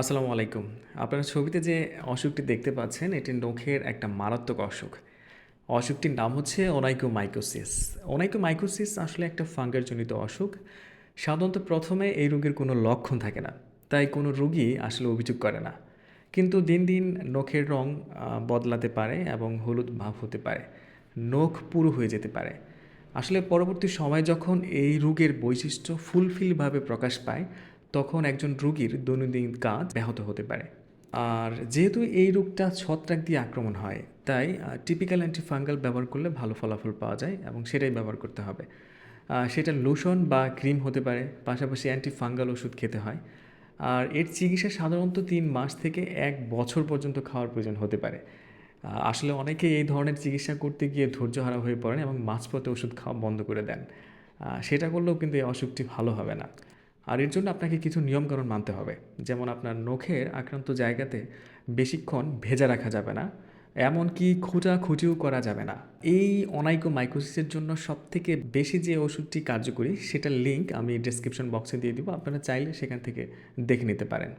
আসসালামু আলাইকুম। আপনারা ছবিতে যে অসুখটি দেখতে পাচ্ছেন, এটি নখের একটা মারাত্মক অসুখ। অসুখটির নাম হচ্ছে ওনাইকোমাইকোসিস ওনাইকোমাইকোসিস আসলে একটা ফাঙ্গারজনিত অসুখ। সাধারণত প্রথমে এই রোগের কোনো লক্ষণ থাকে না, তাই কোনো রোগী আসলে অভিযোগ করে না। কিন্তু দিন দিন নখের রং বদলাতে পারে এবং হলুদ ভাব হতে পারে। নখ পুরো হয়ে যেতে পারে। আসলে পরবর্তী সময় যখন এই রোগের বৈশিষ্ট্য ফুলফিলভাবে প্রকাশ পায় তখন একজন রোগীর দৈনন্দিন কাজ ব্যাহত হতে পারে। আর যেহেতু এই রোগটা ছত্রাক দিয়ে আক্রমণ হয়, তাই টিপিক্যাল অ্যান্টিফাঙ্গাল ব্যবহার করলে ভালো ফলাফল পাওয়া যায় এবং সেটাই ব্যবহার করতে হবে। সেটা লোশন বা ক্রিম হতে পারে, পাশাপাশি অ্যান্টিফাঙ্গাল ওষুধ খেতে হয়। আর এর চিকিৎসা সাধারণত তিন মাস থেকে এক বছর পর্যন্ত খাওয়ার প্রয়োজন হতে পারে। আসলে অনেকে এই ধরনের চিকিৎসা করতে গিয়ে ধৈর্য হারা হয়ে পড়েন এবং মাঝপথে ওষুধ খাওয়া বন্ধ করে দেন। সেটা করলেও কিন্তু এই অসুখটি ভালো হবে না। আর এর জন্য আপনাকে কিছু নিয়মকানুন মানতে হবে। যেমন আপনার নখের আক্রান্ত জায়গাতে বেশিক্ষণ ভেজা রাখা যাবে না, এমনকি খুঁটিও করা যাবে না। এই অনাইকো মাইক্রোসিসের জন্য সবথেকে বেশি যে ওষুধটি কার্যকরী, সেটার লিঙ্ক আমি ডিসক্রিপশন বক্সে দিয়ে দিব। আপনারা চাইলে সেখান থেকে দেখে নিতে পারেন।